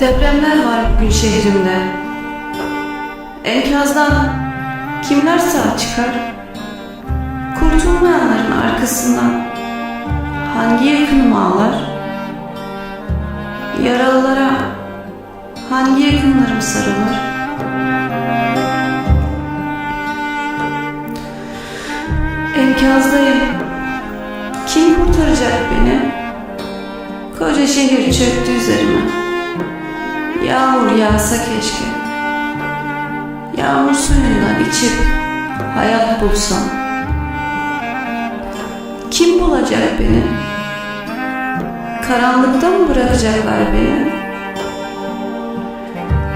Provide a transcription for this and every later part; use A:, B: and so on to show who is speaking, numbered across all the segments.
A: Depremler var bugün şehrimde. Enkazdan kimler sağ çıkar? Kurtulmayanların arkasından hangi yakınım ağlar? Yaralılara hangi yakınlarım sarılır? Enkazdayım. Kim kurtaracak beni? Koca şehir çöktü üzerime. Yağmur yağsa keşke. Yağmur suyundan içip hayat bulsam. Kim bulacak beni? Karanlıkta mı bırakacaklar beni?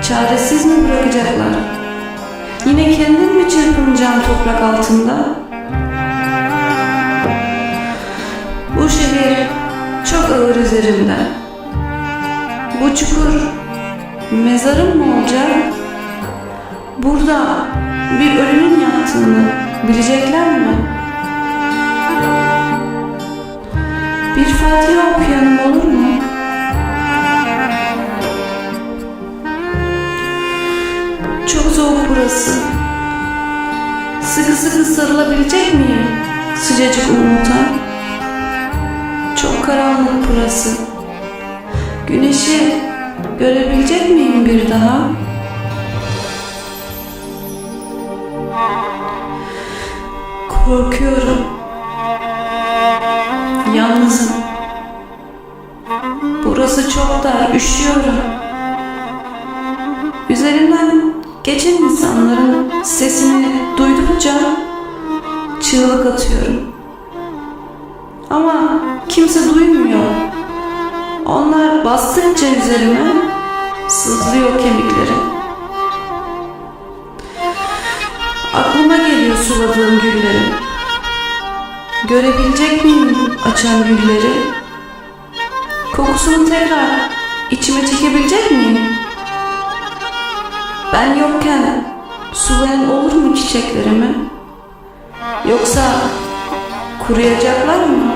A: Çaresiz mi bırakacaklar? Yine kendim mi çırpınacağım toprak altında? Bu şehir çok ağır üzerimde. Bu çukur mezarım mı olacak? Burada bir ölünün yattığını bilecekler mi? Bir Fatiha okuyanım olur mu? Çok soğuk burası. Sıkı sıkı sarılabilecek miyim sıcacık umuta? Çok karanlık burası. Güneşi görebilecek miyim bir daha? Korkuyorum. Yalnızım. Burası çok dar, üşüyorum. Üzerinden geçen insanların sesini duydukça çığlık atıyorum. Ama kimse duymuyor. Onlar bastıkça üzerime sızlıyor kemiklerim. Aklıma geliyor suladığım güllerim. Görebilecek miyim açan gülleri? Kokusunu tekrar içime çekebilecek miyim? Ben yokken sulayan olur mu çiçeklerimi? Yoksa kuruyacaklar mı?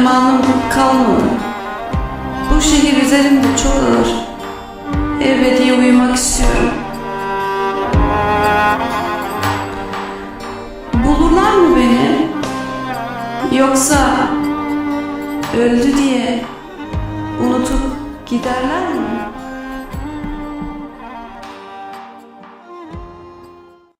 A: Dermanım kalmadı. Bu şehir üzerimde çok ağır. Ebedi uyumak istiyorum. Bulurlar mı beni? Yoksa öldü diye unutup giderler mi?